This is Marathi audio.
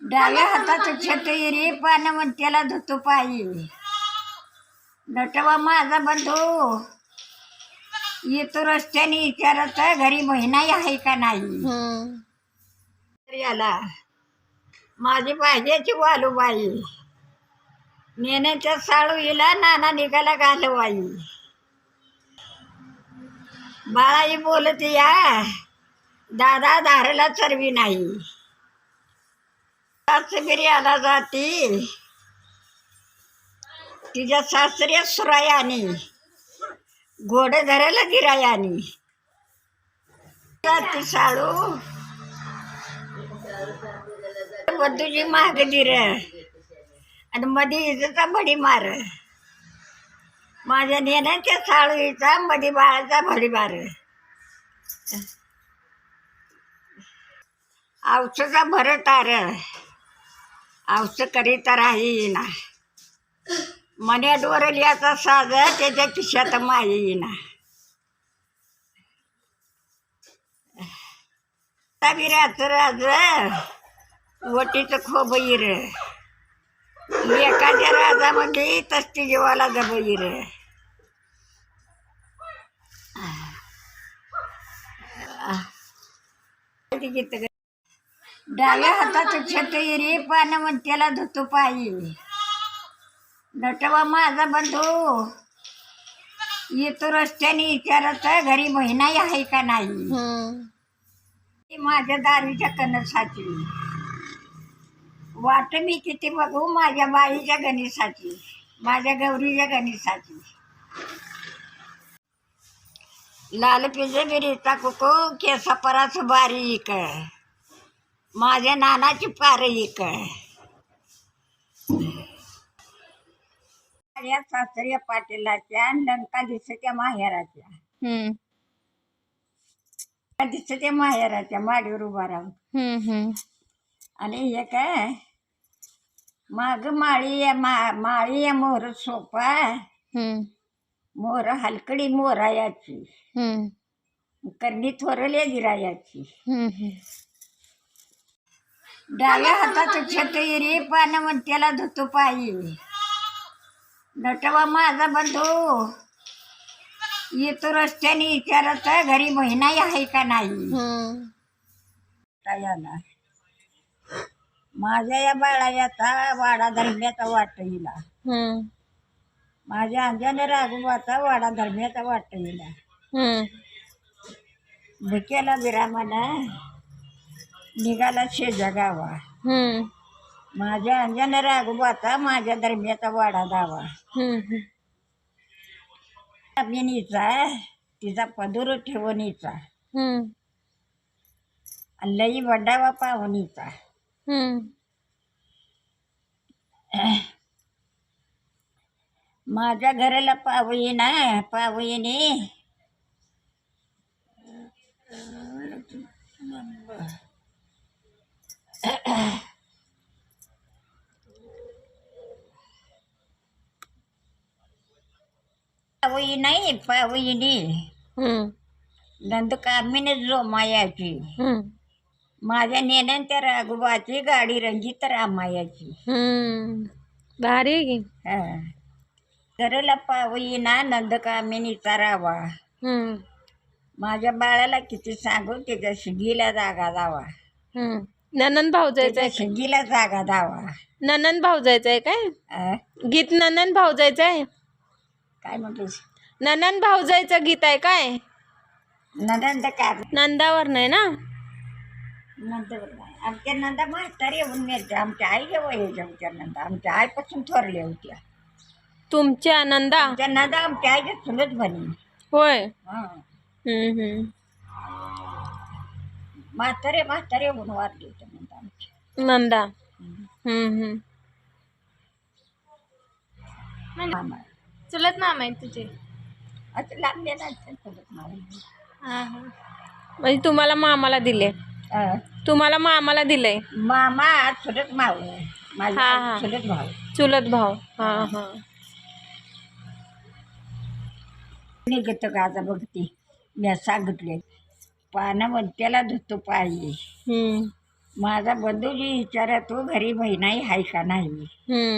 डाव्या हातात पान म्हणत्याला धुतो पायी. नटवा माझा बंधू येतो रस्त्याने विचारत घरी महिनाही आहे का नाही? याला माझी पाहिजेची वालूबाई नेण्याच्या साळूईला नाना निघाला घालवाई. बाळाई बोलते या दादा धारला चरवी नाही. सासगिरी आला जाती तिच्या सासऱ्या सुरायानी घोडे धरायला गिरायानी. ती साळू. वधूजी माग दिर. आणि मध्ये हिचा भडी मार. माझ्या नेण्याच्या साळू हिचा मधी बाळाचा भडी मार. औषधा भर तार औष करीत राहीना मन्यात वरल्याचा साज त्याच्या खिशात मायीना तबिराचं राज वटीचं खोबईर एखाद्या राजामध्ये तस्ती जीवाला जबईर डाव्या हातात छतरी पानवंत्याला धुतो पायी. नटवा माझा बंधू. येतो रस्त्याने विचारत घरी महिनाही आहे का नाही? माझ्या दारीच्या कणसाची. वाट मी किती बघू? माझ्या बाईच्या गणेशाची माझ्या गौरीच्या गणेशाची. लाल पिजे बिरीचा कुको केसा पराच बारीक. माझ्या नानाची पारईक माझ्या सासऱ्या पाटीलाच्या लंका दिसत्या माहेराच्या हम्म. दिसत्या माहेराच्या माडीवर उभा राहून हम्म. हम्म. आणि हे काय माग माळी या मा माळी या मोर सोपा हम्म. मोर हलकडी मोरायाची हम्म. करणी थोरल्या हम्म. हम्म. डाव्या हातात छतरी पानवंत्याला धुतो पायी नटवा माझा बंधू येतो रस्त्याने विचारत घरी महिनाही आहे का नाही. याला माझ्या या बाळायाचा वाडा धर्म्याचा वाट हिला. माझ्या अंजने राघोबाचा वाडा धर्म्याचा वाट हिला. भुक्याला विरामाना निघाला शेजा गावा हम्म. माझ्या अंजने राघोबाचा माझ्या धर्म्याचा वाडा दावा हम्म. अभिनीचा तिचा पदूर ठेवणीचा हम्म. आणि लई वडावा पाहुणीचा हम्म. माझ्या घराला पावई ना पावईने पावई नाही पावईने हम्म. नंदकामिने जो मायाची हम्म. माझ्या नेण्यान त्या राघोबाची गाडी रंगीत रामायाची हम्म. भारी आहे की हा पावई ना नंदकामिनीचा रावा हम्म. माझ्या बाळाला किती सांगू त्याच्या शिगीला जागा दावा हम्म. ननन भाऊ जायचं त्याच्या आहे शिगीला जागा दावा ननन भाऊ जायचं आहे काय अं? गीत ननन भाऊ जायचं आहे काय म्हणतेस ननन भाऊ जायचं गीत आहे काय? नंद काय? नंदावर नाही ना? नंतर नाही. आमच्या नंदा म्हातारी येऊन मिळते आमच्या आई जेव्हा यायच्या आमच्या नंदा. आमच्या आईपासून थोरल्या होत्या. तुमच्या नंदा? आमच्या नंदा आमच्या आईच्या चुलत बनी होय. हा. हम्म. हम्म. म्हातारे म्हातारे येऊन वारली होत्या नंदा आमच्या नंदा. हम्म. हम्म. मामा. चुलत मामा आहे तुझे? असं चुलत म्हणजे तुम्हाला मामाला दिले. तुम्हाला मामाला दिलंय. मामा चुलत माव माझा हा, हा. चुलत भाऊ. चुलत भाऊ. हा हा. निघत गाजा बघते. मी सांगितले. पानावंत्याला धुतो पायी हम्म. माझा बंधूजी विचारा तू घरी बहिणाई आहे का नाही? हम्म.